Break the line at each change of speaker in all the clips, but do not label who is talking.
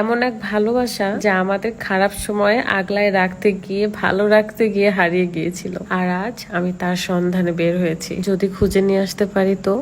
এমন এক ভালোবাসা যা আমাদের খারাপ সময়ে আগলায় রাখতে গিয়ে, ভালো রাখতে গিয়ে হারিয়ে গিয়েছিল। আর আজ আমি তার সন্ধানে বের হয়েছি। যদি খুঁজে নিয়ে আসতে পারি তো?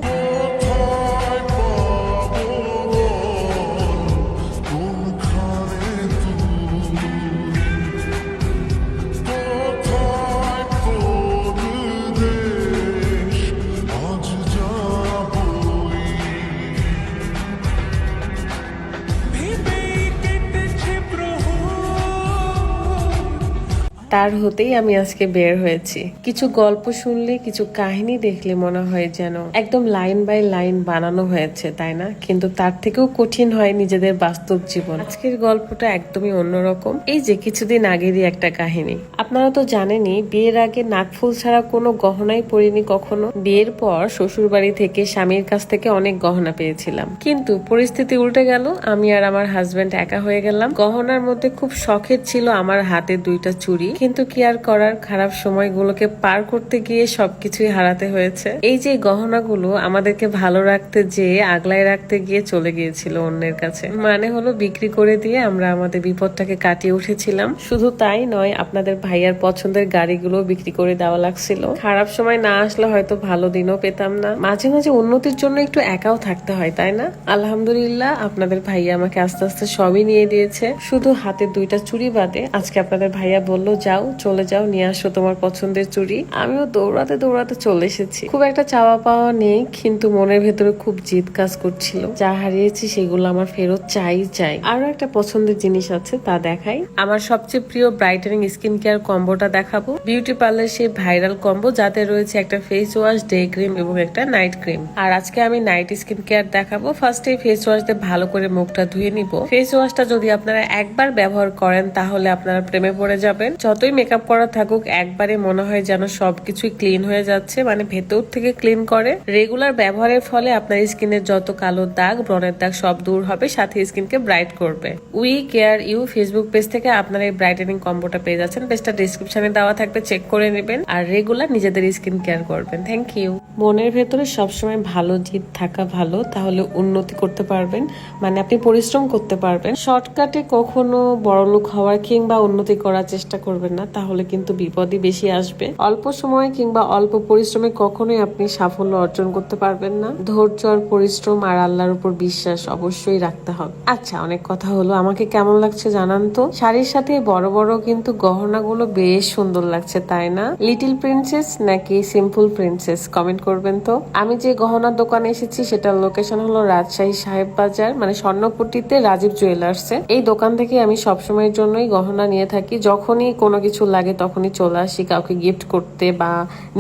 তার হতেই আমি আজকে বের হয়েছি। কিছু গল্প শুনলে, কিছু কাহিনী দেখলে মনে হয় যেন একদম লাইন বাই লাইন বানানো হয়েছে, তাই না? কিন্তু তার থেকেও কঠিন হয় নিজেদের বাস্তব জীবন। আজকের গল্পটা একদমই অন্যরকম। এই যে, কিছুদিন আগেরই একটা কাহিনী। আপনারা তো জানেনই, বিয়ের আগে নাকফুল ছাড়া কোনো গহনাই পরিনি কখনো। বিয়ের পর শ্বশুর বাড়ি থেকে স্বামীর কাছ থেকে অনেক গহনা পেয়েছিলাম। কিন্তু পরিস্থিতি উল্টে গেল। আমি আর আমার হাজবেন্ড একা হয়ে গেলাম। গহনার মধ্যে খুব শখের ছিল আমার হাতে দুইটা চুড়ি। কিন্তু কি আর করার খারাপ সময়গুলোকে পার করতে গিয়ে সবকিছুই হারাতে হয়েছে। এই যে গহনাগুলো আমাদেরকে ভালো রাখতে যেয়ে আগলায় রাখতে গিয়ে চলে গিয়েছিল অন্যের কাছে। মানে হলো বিক্রি করে দিয়ে আমরা আমাদের বিপদটাকে কাটিয়ে উঠেছিলাম। শুধু তাই নয়, আপনাদের ভাইয়ার পছন্দের গাড়িগুলো বিক্রি করে দেওয়া লাগছিল। খারাপ সময় না আসলে হয়তো ভালো দিনও পেতাম না। মাঝে মাঝে উন্নতির জন্য একটু একাও থাকতে হয়, তাই না? আলহামদুলিল্লাহ, আপনাদের ভাইয়া আমাকে আস্তে আস্তে সবই নিয়ে দিয়েছে। শুধু হাতে দুইটা চুরি বাদে আজকে আপনাদের ভাইয়া বলল যাও, চলে যাও, নিয়ে আসো তোমার পছন্দের চুড়ি। আমিও দৌড়াতে দৌড়াতে চলে এসেছি। খুব একটা চাওয়া পাওয়া নেই, কিন্তু মনের ভেতরে খুব জিদ কাজ করছিল। যা হারিয়েছি সেগুলো আমার ফেরত চাই চাই। আরও একটা পছন্দের জিনিস আছে, তা দেখাই। আমার সবচেয়ে প্রিয় ব্রাইটেনিং স্কিন কেয়ার কম্বোটা দেখাবো। বিউটি পার্লার সেই ভাইরাল কম্বো, যাতে রয়েছে একটা ফেস ওয়াশ ডে ক্রিম এবং একটা নাইট ক্রিম আর আজকে আমি নাইট স্কিন কেয়ার দেখাবো ফার্স্টে ফেস ওয়াশ দিয়ে ভালো করে মুখটা ধুয়ে নিব। ফেস ওয়াশটা যদি আপনারা একবার ব্যবহার করেন, তাহলে আপনারা প্রেমে পড়ে যাবেন। যতই মেকআপ করা থাকুক, একবারে মনে হয় যেন সবকিছুই ক্লিন হয়ে যাচ্ছে মানে ভেতর থেকে ক্লিন করে। রেগুলার ব্যবহারের ফলে আপনার স্কিনের যত কালো দাগ, ব্রণের দাগ সব দূর হবে, সাথে স্কিনকে ব্রাইট করবে। We care you Facebook page থেকে আপনারা এই ব্রাইটেনিং কম্বোটা পেয়ে যাচ্ছেন। পেজটা ডিসক্রিপশনে দেওয়া থাকবে চেক করে নেবেন। আর রেগুলার নিজেদের স্কিন কেয়ার করবেন। থ্যাংক ইউ মনের ভেতরে সবসময় ভালো জিদ থাকা ভালো, তাহলে উন্নতি করতে পারবেন। মানে আপনি পরিশ্রম করতে পারবেন। শর্টকাটে কখনো বড়লোক হওয়ার কিংবা উন্নতি করার চেষ্টা করবেন না, তাহলে কিন্তু বিপদই বেশি আসবে। অল্প সময় কিংবা অল্প পরিশ্রমে কখনোই আপনি সাফল্য অর্জন করতে পারবেন না। ধৈর্য আর পরিশ্রম আর আল্লাহর উপর বিশ্বাস অবশ্যই রাখতে হবে। আচ্ছা অনেক কথা হলো। আমাকে কেমন লাগছে জানান তো। শাড়ির সাথে বড় বড় কিন্তু গহনাগুলো বেশ সুন্দর লাগছে, তাই না? লিটিল প্রিন্সেস নাকি সিম্পল প্রিন্সেস কমেন্ট করবেন তো। আমি যে গহনার দোকানে এসেছি, সেটার লোকেশন হলো রাজশাহী সাহেব বাজার মানে স্বর্ণপট্টিতে রাজীব জুয়েলার্সে এই দোকান থেকে আমি সবসময়ের জন্যই গহনা নিয়ে থাকি, যখনই কোনো কিছু লাগে তখনই চলে আসি কাউকে গিফট করতে বা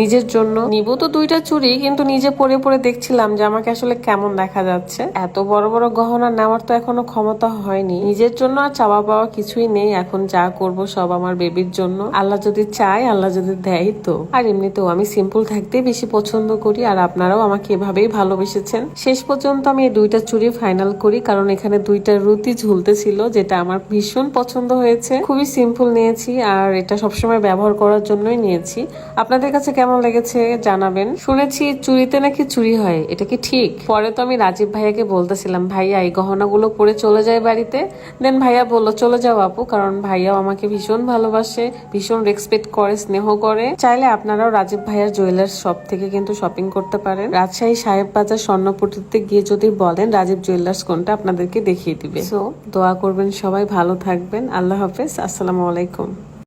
নিজের জন্য। নিব তো দুইটা চুড়ি কিন্তু নিজে পরে পরে দেখছিলাম যে আমাকে আসলে কেমন দেখা যাচ্ছে। এত বড় বড় গহনা নেওয়ার তো এখনও ক্ষমতা হয়নি। নিজের জন্য আর চাওয়া পাওয়া কিছুই নেই, এখন যা করব সব আমার বেবির জন্য। আল্লাহ যদি চায়, আল্লাহ যদি দেয় তো। আর এমনিতেও আমি সিম্পল থাকতে বেশি পছন্দ করি, আর আপনারাও আমাকে এভাবেই ভালোবেসেছেন। শেষ পর্যন্ত আমি এই দুইটা চুড়ি ফাইনাল করি, কারণ এখানে দুইটা রুতি ঝুলতেছিল, যেটা আমার ভীষণ পছন্দ হয়েছে। খুবই সিম্পল নিয়েছি, আর এটা সবসময় ব্যবহার করার জন্যই নিয়েছি। আপনাদের কাছে কেমন লেগেছে জানাবেন। শুনেছি চুরিতে নাকি চুরি হয়, এটা কি ঠিক? পরে তো আমি রাজীব ভাইয়াকে বলতেছিলাম, ভাইয়া, এই গহনাগুলো পরে চলে যায় বাড়িতে? দেন ভাইয়া বলল, চলে যাও আপু, কারণ ভাইয়াও আমাকে ভীষণ ভালোবাসে, ভীষণ রেসপেক্ট করে, স্নেহ করে। চাইলে আপনারাও রাজীব ভাইয়ার জুয়েলার্স শপ থেকে কিন্তু শপিং করতে পারেন। রাজশাহী সাহেব বাজার স্বর্ণপট্টিতে গিয়ে যদি বলেন রাজীব জুয়েলার্স কোনটা আপনাদেরকে দেখিয়ে দিবে। সো দোয়া করবেন সবাই, ভালো থাকবেন, আল্লাহ হাফেজ, আসসালামু আলাইকুম।